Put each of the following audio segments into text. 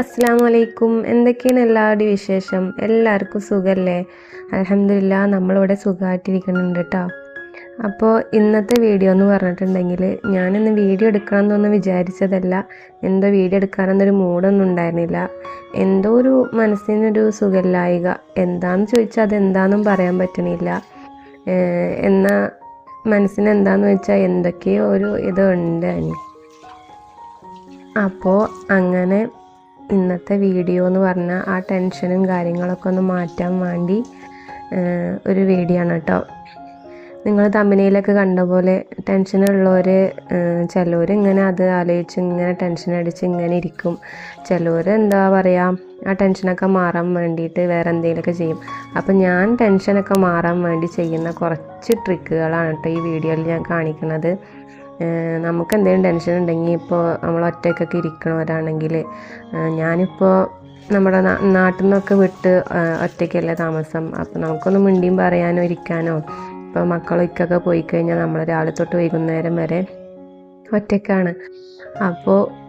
അസ്സാം വലൈക്കും എന്തൊക്കെയാണ് എല്ലാവരുടെയും വിശേഷം? എല്ലാവർക്കും സുഖമല്ലേ അലഹമില്ല നമ്മളിവിടെ സുഖമായിട്ടിരിക്കുന്നുണ്ട് കേട്ടോ അപ്പോൾ ഇന്നത്തെ വീഡിയോ എന്ന് പറഞ്ഞിട്ടുണ്ടെങ്കിൽ ഞാനിന്ന് വീഡിയോ എടുക്കണം എന്നൊന്നും വിചാരിച്ചതല്ല. എന്തോ വീഡിയോ എടുക്കാനൊന്നൊരു മൂഡൊന്നും ഉണ്ടായിരുന്നില്ല. എന്തോ ഒരു മനസ്സിനൊരു സുഖമില്ലായിക. എന്താണെന്ന് ചോദിച്ചാൽ അതെന്താണെന്നും പറയാൻ പറ്റണില്ല. എന്നാൽ എന്നാ മനസ്സിന് എന്താന്ന് വെച്ചാൽ എന്തൊക്കെയോ ഒരു ഇതുണ്ട് അപ്പോൾ അങ്ങനെ ഇന്നത്തെ വീഡിയോ എന്ന് പറഞ്ഞാൽ ആ ടെൻഷനും കാര്യങ്ങളൊക്കെ ഒന്ന് മാറ്റാൻ വേണ്ടി ഒരു വീഡിയോ ആണ് കേട്ടോ. നിങ്ങൾ തമ്പനിയിലൊക്കെ കണ്ട പോലെ ടെൻഷനുള്ളവർ ചിലവർ ഇങ്ങനെ അത് ആലോചിച്ച് ഇങ്ങനെ ടെൻഷൻ അടിച്ച് ഇങ്ങനെ ഇരിക്കും. ചിലവർ എന്താ പറയുക ആ ടെൻഷനൊക്കെ മാറാൻ വേണ്ടിയിട്ട് വേറെ എന്തെങ്കിലുമൊക്കെ ചെയ്യും. അപ്പം ഞാൻ ടെൻഷനൊക്കെ മാറാൻ വേണ്ടി ചെയ്യുന്ന കുറച്ച് ട്രിക്കുകളാണ് കേട്ടോ ഈ വീഡിയോയിൽ ഞാൻ കാണിക്കുന്നത് നമുക്ക് എന്തെങ്കിലും ടെൻഷൻ ഉണ്ടെങ്കിൽ ഇപ്പോൾ നമ്മൾ ഒറ്റയ്ക്കൊക്കെ ഇരിക്കണവരാണെങ്കിൽ ഞാനിപ്പോൾ നമ്മുടെ നാട്ടിൽ നിന്നൊക്കെ വിട്ട് ഒറ്റയ്ക്കല്ലേ താമസം. അപ്പോൾ നമുക്കൊന്ന് മിണ്ടിയും പറയാനോ ഇരിക്കാനോ ഇപ്പോൾ മക്കളൊക്കെ പോയി കഴിഞ്ഞാൽ നമ്മൾ രാവിലെ തൊട്ട് വൈകുന്നേരം വരെ ഒറ്റയ്ക്കാണ് അപ്പോൾ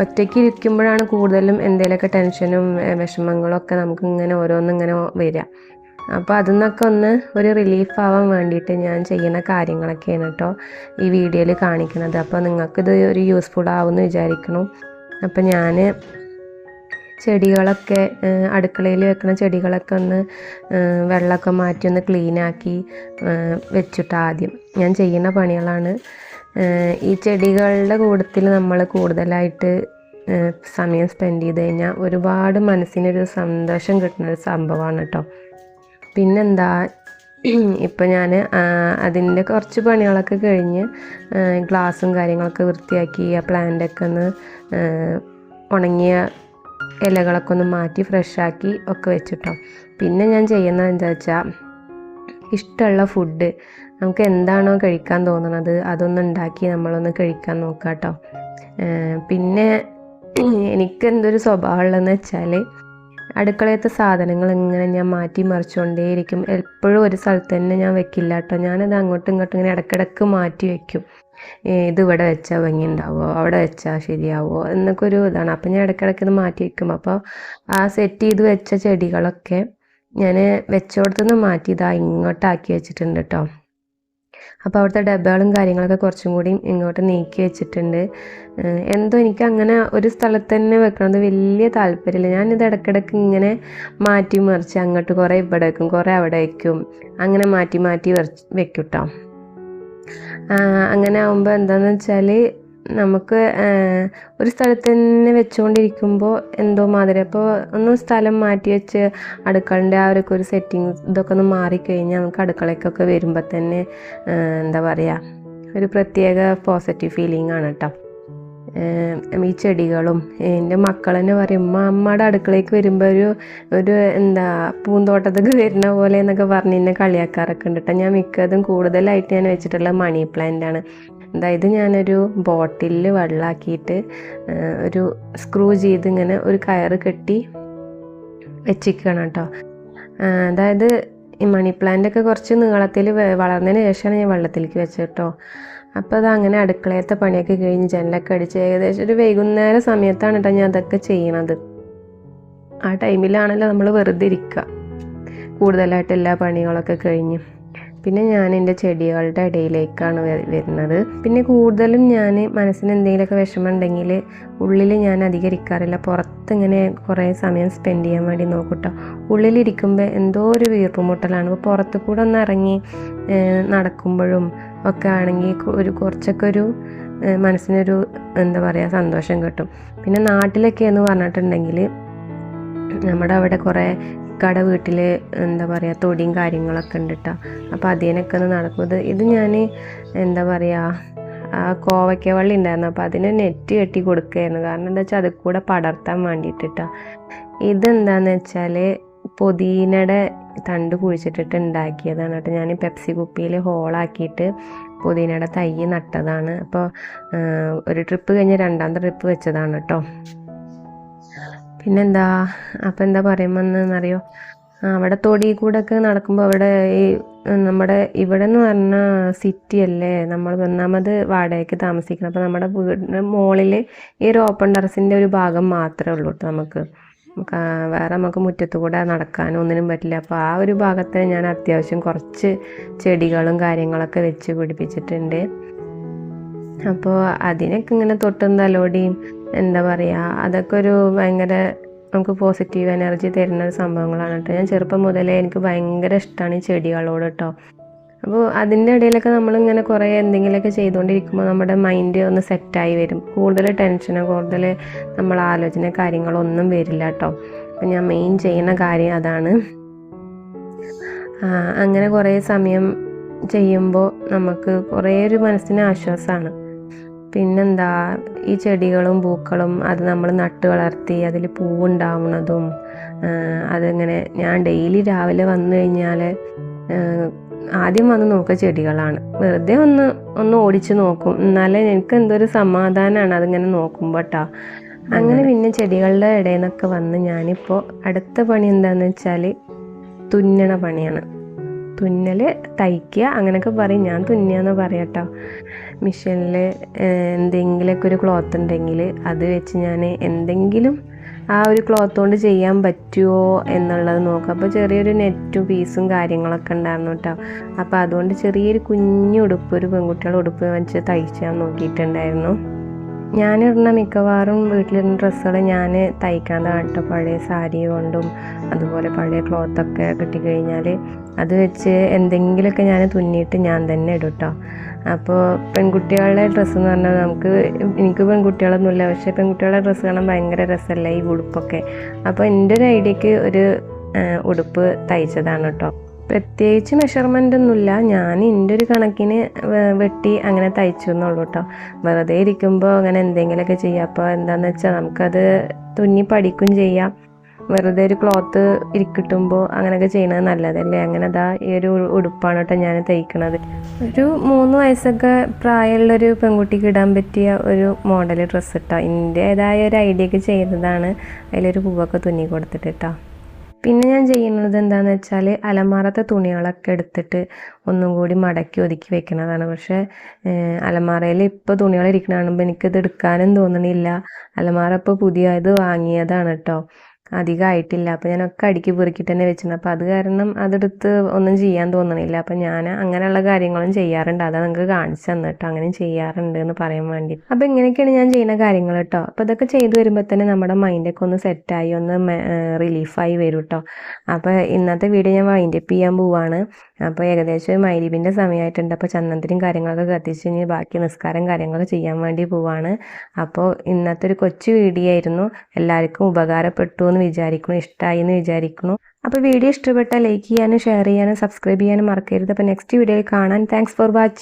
ഒറ്റയ്ക്ക് ഇരിക്കുമ്പോഴാണ് കൂടുതലും എന്തെങ്കിലുമൊക്കെ ടെൻഷനും വിഷമങ്ങളും വിഷമങ്ങളൊക്കെ നമുക്കിങ്ങനെ ഓരോന്നിങ്ങനെ വരിക അപ്പോൾ അതിൽ നിന്നൊക്കെ ഒന്ന് ഒരു റിലീഫ് ആവാൻ വേണ്ടിയിട്ട് ഞാൻ ചെയ്യുന്ന കാര്യങ്ങളൊക്കെയാണ് കേട്ടോ ഈ വീഡിയോയിൽ കാണിക്കുന്നത് അപ്പോൾ നിങ്ങൾക്കിത് ഒരു യൂസ്ഫുൾ ആവുമെന്ന് വിചാരിക്കണം അപ്പോൾ ഞാൻ ചെടികളൊക്കെ അടുക്കളയിൽ വെക്കുന്ന ചെടികളൊക്കെ ഒന്ന് വെള്ളമൊക്കെ മാറ്റി ഒന്ന് ക്ലീനാക്കി വെച്ചിട്ട് ആദ്യം ഞാൻ ചെയ്യുന്ന പണികളാണ്. ഈ ചെടികളുടെ കൂട്ടത്തിൽ നമ്മൾ കൂടുതലായിട്ട് സമയം സ്പെൻഡ് ചെയ്ത് കഴിഞ്ഞാൽ ഒരുപാട് മനസ്സിനൊരു സന്തോഷം കിട്ടുന്ന ഒരു സംഭവമാണ് കേട്ടോ പിന്നെന്താ ഇപ്പം ഞാൻ അതിന്റെ കുറച്ച് പണികളൊക്കെ കഴിഞ്ഞ് ഗ്ലാസും കാര്യങ്ങളൊക്കെ വൃത്തിയാക്കി ആ പ്ലാന്റൊക്കെ ഒന്ന് ഉണങ്ങിയ ഇലകളൊക്കെ ഒന്ന് മാറ്റി ഫ്രഷാക്കി ഒക്കെ വെച്ചിട്ടോ. പിന്നെ ഞാൻ ചെയ്യുന്നത് എന്താ വെച്ചാൽ ഇഷ്ടമുള്ള ഫുഡ് നമുക്ക് എന്താണോ കഴിക്കാൻ തോന്നുന്നത് അതൊന്ന് ഉണ്ടാക്കി നമ്മളൊന്ന് കഴിക്കാൻ നോക്കാം കേട്ടോ പിന്നെ എനിക്ക് എന്തൊരു സ്വഭാവമുള്ളതെന്ന് വെച്ചാൽ അടുക്കളയത്തെ സാധനങ്ങൾ ഇങ്ങനെ ഞാൻ മാറ്റി മറിച്ചുകൊണ്ടേയിരിക്കും. എപ്പോഴും ഒരു സ്ഥലത്ത് തന്നെ ഞാൻ വെക്കില്ല കേട്ടോ. ഞാനത് അങ്ങോട്ടും ഇങ്ങോട്ടും ഇങ്ങനെ ഇടയ്ക്കിടയ്ക്ക് മാറ്റി വെക്കും. ഇത് ഇവിടെ വെച്ചാൽ ഭംഗി ഉണ്ടാവുമോ അവിടെ വെച്ചാൽ ശരിയാവോ? എന്നൊക്കെ ഒരു ഇതാണ്. അപ്പം ഞാൻ ഇടയ്ക്കിടയ്ക്ക് ഇത് മാറ്റി വെക്കും. അപ്പോൾ ആ സെറ്റ് ചെയ്ത് വെച്ച ചെടികളൊക്കെ ഞാൻ വെച്ചോടത്തുനിന്ന് മാറ്റി ഇതാ ഇങ്ങോട്ടാക്കി വെച്ചിട്ടുണ്ട് കേട്ടോ. അപ്പോൾ അവിടുത്തെ ഡബ്ബകളും കാര്യങ്ങളൊക്കെ കുറച്ചും കൂടി ഇങ്ങോട്ട് നീക്കി വെച്ചിട്ടുണ്ട്. എന്തോ എനിക്ക് അങ്ങനെ ഒരു സ്ഥലത്ത് തന്നെ വെക്കണത് വലിയ താല്പര്യമില്ല. ഞാനിത് ഇടയ്ക്കിടയ്ക്ക് ഇങ്ങനെ മാറ്റി മറിച്ച് അങ്ങോട്ട് കുറേ ഇവിടെ വെക്കും കുറേ അവിടെ വയ്ക്കും അങ്ങനെ മാറ്റി മാറ്റി വെക്കും കേട്ടോ അങ്ങനെ ആകുമ്പോൾ എന്താണെന്ന് വെച്ചാൽ നമുക്ക് ഒരു സ്ഥലത്ത് തന്നെ വെച്ചുകൊണ്ടിരിക്കുമ്പോൾ എന്തോ മാതിരി. അപ്പോൾ ഒന്ന് സ്ഥലം മാറ്റി വെച്ച് അടുക്കളന്റെ ആ ഒരു ഒരു സെറ്റിങ് ഇതൊക്കെ ഒന്ന് മാറിക്കഴിഞ്ഞാൽ നമുക്ക് അടുക്കളയ്ക്കൊക്കെ വരുമ്പോൾ തന്നെ എന്താ പറയുക ഒരു പ്രത്യേക പോസിറ്റീവ് ഫീലിംഗ് ആണ് കേട്ടോ ഈ ചെടികളും എന്റെ മക്കൾ തന്നെ പറയും അമ്മയുടെ അടുക്കളയ്ക്ക് വരുമ്പോൾ ഒരു ഒരു എന്താ പൂന്തോട്ടത്തേക്ക് വരുന്ന പോലെ എന്നൊക്കെ പറഞ്ഞ് എന്നെ കളിയാക്കാറൊക്കെ ഉണ്ട് കേട്ടോ ഞാൻ മിക്കതും കൂടുതലായിട്ട് ഞാൻ വെച്ചിട്ടുള്ള മണി പ്ലാന്റ് ആണ്. അതായത് ഞാനൊരു ബോട്ടിലിൽ വെള്ളമാക്കിയിട്ട് ഒരു സ്ക്രൂ ചെയ്ത് ഇങ്ങനെ ഒരു കയറ് കെട്ടി വെച്ചിരിക്കണം കേട്ടോ. അതായത് ഈ മണി പ്ലാന്റൊക്കെ കുറച്ച് നീളത്തിൽ വളർന്നതിന് ശേഷമാണ് ഞാൻ വെള്ളത്തിലേക്ക് വെച്ചത് കേട്ടോ. അപ്പോൾ അത് അങ്ങനെ അടുക്കളയത്തെ പണിയൊക്കെ കഴിഞ്ഞ് ജനലൊക്കെ അടിച്ച് ഏകദേശം ഒരു വൈകുന്നേര സമയത്താണ് കേട്ടോ ഞാൻ അതൊക്കെ ചെയ്യണത്. ആ ടൈമിലാണല്ലോ നമ്മൾ വെറുതെ ഇരിക്കുക. കൂടുതലായിട്ട് എല്ലാ പണികളൊക്കെ കഴിഞ്ഞ്. പിന്നെ ഞാൻ എന്റെ ചെടികളുടെ ഇടയിലേക്കാണ് വരുന്നത്. പിന്നെ കൂടുതലും ഞാൻ മനസ്സിന് എന്തെങ്കിലുമൊക്കെ വിഷമം ഉണ്ടെങ്കിൽ ഉള്ളിൽ ഞാൻ അധികരിക്കാറില്ല. പുറത്ത് ഇങ്ങനെ കുറേ സമയം സ്പെൻഡ് ചെയ്യാൻ വേണ്ടി നോക്കൂട്ടോ. ഉള്ളിലിരിക്കുമ്പോൾ എന്തോ ഒരു വീർപ്പുമുട്ടലാണ് അപ്പോൾ പുറത്ത് കൂടെ ഒന്ന് ഇറങ്ങി നടക്കുമ്പോഴും ഒക്കെ ആണെങ്കിൽ ഒരു കുറച്ചൊക്കെ ഒരു മനസ്സിനൊരു എന്താ പറയുക സന്തോഷം കിട്ടും. പിന്നെ നാട്ടിലൊക്കെ എന്ന് പറഞ്ഞിട്ടുണ്ടെങ്കിൽ നമ്മുടെ അവിടെ കുറേ കട വീട്ടിൽ എന്താ പറയുക തൊടിയും കാര്യങ്ങളൊക്കെ ഉണ്ട് കേട്ടോ അപ്പോൾ അതിനൊക്കെ ഒന്ന് നടക്കുന്നത് ഇത് ഞാൻ എന്താ പറയുക ആ കോവയ്ക്ക വള്ളി ഉണ്ടായിരുന്നു. അപ്പോൾ അതിന് നെറ്റ് കെട്ടി കൊടുക്കുകയായിരുന്നു കാരണം എന്താ വെച്ചാൽ അതിൽ കൂടെ പടർത്താൻ വേണ്ടിയിട്ട് കേട്ടോ ഇതെന്താന്ന് വെച്ചാൽ പുതിനയുടെ തണ്ട് കുഴിച്ചിട്ടിട്ട് ഉണ്ടാക്കിയതാണ് കേട്ടോ. ഞാൻ പെപ്സി കുപ്പിയിൽ ഹോളാക്കിയിട്ട് പുതിനയുടെ തൈ നട്ടതാണ്. അപ്പോൾ ഒരു ട്രിപ്പ് കഴിഞ്ഞ് രണ്ടാമത്തെ ട്രിപ്പ് വെച്ചതാണ് കേട്ടോ. പിന്നെന്താ? അപ്പം എന്താ പറയുമെന്നറിയോ അവിടെ തൊടി കൂടെ ഒക്കെ നടക്കുമ്പോൾ അവിടെ ഈ നമ്മുടെ ഇവിടെ എന്ന് പറഞ്ഞാൽ സിറ്റി അല്ലേ നമ്മൾ ഒന്നാമത് വാടകയ്ക്ക് താമസിക്കണം. അപ്പോൾ നമ്മുടെ വീടിന്റെ മുകളിൽ ഈ ഒരു ഓപ്പൺ ടെറസിന്റെ ഒരു ഭാഗം മാത്രമേ ഉള്ളൂ കേട്ടോ നമുക്ക്. വേറെ നമുക്ക് മുറ്റത്ത് കൂടെ നടക്കാനും ഒന്നിനും പറ്റില്ല. അപ്പോൾ ആ ഒരു ഭാഗത്ത് ഞാൻ അത്യാവശ്യം കുറച്ച് ചെടികളും കാര്യങ്ങളൊക്കെ വെച്ച് പിടിപ്പിച്ചിട്ടുണ്ട്. അപ്പോൾ അതിനൊക്കെ ഇങ്ങനെ തൊട്ടും തലോടിയും എന്താ പറയുക അതൊക്കെ ഒരു ഭയങ്കര നമുക്ക് പോസിറ്റീവ് എനർജി തരുന്ന ഒരു സംഭവങ്ങളാണ് കേട്ടോ. ഞാൻ ചെറുപ്പം മുതലേ എനിക്ക് ഭയങ്കര ഇഷ്ടമാണ് ഈ ചെടികളോട് കേട്ടോ. അപ്പോൾ അതിന്റെ ഇടയിലൊക്കെ നമ്മളിങ്ങനെ കുറേ എന്തെങ്കിലുമൊക്കെ ചെയ്തുകൊണ്ടിരിക്കുമ്പോൾ നമ്മുടെ മൈൻഡ് ഒന്ന് സെറ്റായി വരും. കൂടുതൽ ടെൻഷനോ കൂടുതൽ നമ്മൾ ആലോചന കാര്യങ്ങളോ ഒന്നും വരില്ല കേട്ടോ. അപ്പം ഞാൻ മെയിൻ ചെയ്യുന്ന കാര്യം അതാണ്. അങ്ങനെ കുറേ സമയം ചെയ്യുമ്പോൾ നമുക്ക് കുറേ ഒരു മനസ്സിന് ആശ്വാസമാണ്. പിന്നെന്താ ഈ ചെടികളും പൂക്കളും അത് നമ്മൾ നട്ട് വളർത്തി അതിൽ പൂവുണ്ടാവുന്നതും അതിങ്ങനെ ഞാൻ ഡെയിലി രാവിലെ വന്നു കഴിഞ്ഞാൽ ആദ്യം വന്ന് നോക്കുക ചെടികളാണ്. വെറുതെ ഒന്ന് ഒന്ന് ഓടിച്ചു നോക്കും. എന്നാലേ എനിക്ക് എന്തൊരു സമാധാനമാണ് അതിങ്ങനെ നോക്കുമ്പോൾ കേട്ടോ അങ്ങനെ പിന്നെ ചെടികളുടെ ഇടയിൽ നിന്നൊക്കെ വന്ന് ഞാനിപ്പോൾ അടുത്ത പണി എന്താണെന്ന് വെച്ചാൽ തുന്നണ പണിയാണ്. തുന്നൽ തയ്ക്കുക അങ്ങനെയൊക്കെ പറയും. ഞാൻ തുന്നിയാന്ന് പറയാട്ടോ. മിഷീനിൽ എന്തെങ്കിലുമൊക്കെ ഒരു ക്ലോത്ത് ഉണ്ടെങ്കിൽ അത് വെച്ച് ഞാൻ എന്തെങ്കിലും ആ ഒരു ക്ലോത്ത് കൊണ്ട് ചെയ്യാൻ പറ്റുമോ എന്നുള്ളത് നോക്കാം. അപ്പോൾ ചെറിയൊരു നെറ്റും പീസും കാര്യങ്ങളൊക്കെ ഉണ്ടായിരുന്നു കേട്ടോ അപ്പോൾ അതുകൊണ്ട് ചെറിയൊരു കുഞ്ഞു ഉടുപ്പ് ഒരു പെൺകുട്ടികളുടെ ഉടുപ്പ് വെച്ച് തയ്ച്ചാൽ നോക്കിയിട്ടുണ്ടായിരുന്നു. ഞാനിടുന്ന മിക്കവാറും വീട്ടിലിരുന്ന ഡ്രസ്സുകൾ ഞാൻ തയ്ക്കാൻ കേട്ടോ പഴയ സാരി കൊണ്ടും അതുപോലെ പഴയ ക്ലോത്തൊക്കെ കിട്ടിക്കഴിഞ്ഞാൽ അത് വെച്ച് എന്തെങ്കിലുമൊക്കെ ഞാൻ തുന്നിയിട്ട് ഞാൻ തന്നെ ഇടും കേട്ടോ അപ്പോൾ പെൺകുട്ടികളുടെ ഡ്രസ്സ് എന്ന് പറഞ്ഞാൽ നമുക്ക് എനിക്ക് പെൺകുട്ടികളൊന്നുമില്ല പക്ഷേ പെൺകുട്ടികളുടെ ഡ്രസ്സ് കാണാൻ ഭയങ്കര രസമല്ല ഈ ഉടുപ്പൊക്കെ. അപ്പോൾ എന്റെ ഒരു ഐഡിയക്ക് ഒരു ഉടുപ്പ് തയ്ച്ചതാണ് കേട്ടോ പ്രത്യേകിച്ച് മെഷർമെന്റ് ഒന്നുമില്ല. ഞാൻ എന്റെ ഒരു കണക്കിന് വെട്ടി അങ്ങനെ തയ്ച്ചു എന്നുള്ളൂ കേട്ടോ വെറുതെ ഇരിക്കുമ്പോൾ അങ്ങനെ എന്തെങ്കിലുമൊക്കെ ചെയ്യാം. അപ്പോൾ എന്താണെന്ന് വെച്ചാൽ നമുക്കത് തുന്നി പഠിക്കും ചെയ്യാം. വെറുതെ ഒരു ക്ലോത്ത് ഇരിക്കിട്ടുമ്പോൾ അങ്ങനെയൊക്കെ ചെയ്യണത് നല്ലതല്ലേ? അങ്ങനെ അതാ ഈ ഒരു ഉടുപ്പാണ് കേട്ടോ ഞാൻ തയ്ക്കണത്. ഒരു മൂന്ന് വയസ്സൊക്കെ പ്രായമുള്ളൊരു പെൺകുട്ടിക്ക് ഇടാൻ പറ്റിയ ഒരു മോഡൽ ഡ്രസ്സ് ഇട്ടോ. എന്റേതായ ഒരു ഐഡിയക്ക് ചെയ്യുന്നതാണ് അതിലൊരു പൂവൊക്കെ തുന്നി കൊടുത്തിട്ട് കേട്ടോ പിന്നെ ഞാൻ ചെയ്യുന്നത് എന്താണെന്ന് വെച്ചാൽ അലമാറത്തെ തുണികളൊക്കെ എടുത്തിട്ട് ഒന്നും കൂടി മടക്കി ഒതുക്കി വെക്കുന്നതാണ് പക്ഷേ അലമാറയിൽ ഇപ്പോൾ തുണികൾ ഇരിക്കണ കാണുമ്പോൾ എനിക്കിത് എടുക്കാനും തോന്നണില്ല. അലമാറ ഇപ്പോൾ പുതിയത് വാങ്ങിയതാണ് കേട്ടോ അധികമായിട്ടില്ല അപ്പോൾ ഞാനൊക്കെ അടുക്കി പെറുക്കിയിട്ട് തന്നെ വെച്ചിട്ടുണ്ട് അപ്പോൾ അത് കാരണം അതെടുത്ത് ഒന്നും ചെയ്യാൻ തോന്നണില്ല. അപ്പോൾ ഞാൻ അങ്ങനെയുള്ള കാര്യങ്ങളും ചെയ്യാറുണ്ട്. അതാ നിങ്ങൾക്ക് കാണിച്ചു തന്നെ കേട്ടോ. അങ്ങനെയും ചെയ്യാറുണ്ട് എന്ന് പറയാൻ വേണ്ടി അപ്പോൾ ഇങ്ങനെയൊക്കെയാണ് ഞാൻ ചെയ്യുന്ന കാര്യങ്ങൾ കേട്ടോ. അപ്പോൾ ഇതൊക്കെ ചെയ്തു വരുമ്പോൾ തന്നെ നമ്മുടെ മൈൻഡൊക്കെ ഒന്ന് സെറ്റായി ഒന്ന് റിലീഫായി വരും കേട്ടോ. അപ്പോൾ ഇന്നത്തെ വീഡിയോ ഞാൻ വൈൻഡപ്പ് ചെയ്യാൻ പോവാണ്. അപ്പോൾ ഏകദേശം ഒരു മൈരീബിന്റെ സമയമായിട്ടുണ്ട് അപ്പോൾ ചന്ദനത്തിനും കാര്യങ്ങളൊക്കെ കത്തിച്ച് ഇനി ബാക്കി നിസ്കാരം കാര്യങ്ങളൊക്കെ ചെയ്യാൻ വേണ്ടി പോവാണ്. അപ്പോൾ ഇന്നത്തെ ഒരു കൊച്ചു വീഡിയോ ആയിരുന്നു. എല്ലാവർക്കും ഉപകാരപ്പെട്ടു വിചാരിക്കുന്നു ഇഷ്ടമായി എന്ന് വിചാരിക്കുന്നു അപ്പോൾ വീഡിയോ ഇഷ്ടപ്പെട്ടാൽ ലൈക്ക് ചെയ്യാനും ഷെയർ ചെയ്യാനും സബ്സ്ക്രൈബ് ചെയ്യാനും മറക്കരുത്. അപ്പോൾ നെക്സ്റ്റ് വീഡിയോയിൽ കാണാൻ. Thanks for watching